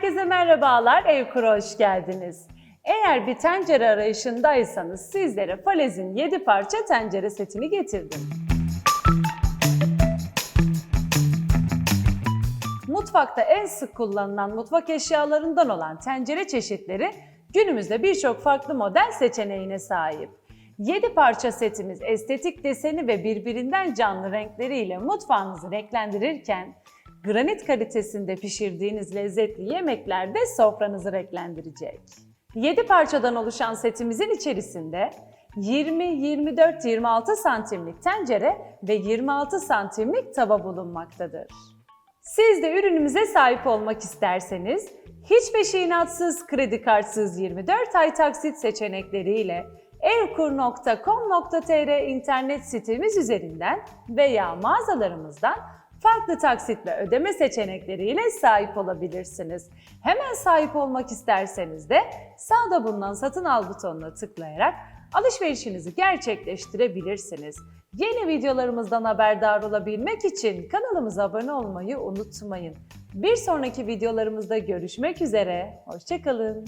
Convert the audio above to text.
Herkese merhabalar, Evkur'a hoş geldiniz. Eğer bir tencere arayışındaysanız sizlere Falez'in 7 parça tencere setini getirdim. Mutfakta en sık kullanılan mutfak eşyalarından olan tencere çeşitleri günümüzde birçok farklı model seçeneğine sahip. 7 parça setimiz estetik deseni ve birbirinden canlı renkleriyle mutfağınızı renklendirirken granit kalitesinde pişirdiğiniz lezzetli yemekler de sofranızı renklendirecek. 7 parçadan oluşan setimizin içerisinde 20, 24, 26 santimlik tencere ve 26 santimlik tava bulunmaktadır. Siz de ürünümüze sahip olmak isterseniz hiç peşinatsız, kredi kartsız 24 ay taksit seçenekleriyle evkur.com.tr internet sitemiz üzerinden veya mağazalarımızdan farklı taksit ve ödeme seçenekleriyle sahip olabilirsiniz. Hemen sahip olmak isterseniz de sağda bulunan satın al butonuna tıklayarak alışverişinizi gerçekleştirebilirsiniz. Yeni videolarımızdan haberdar olabilmek için kanalımıza abone olmayı unutmayın. Bir sonraki videolarımızda görüşmek üzere, hoşçakalın.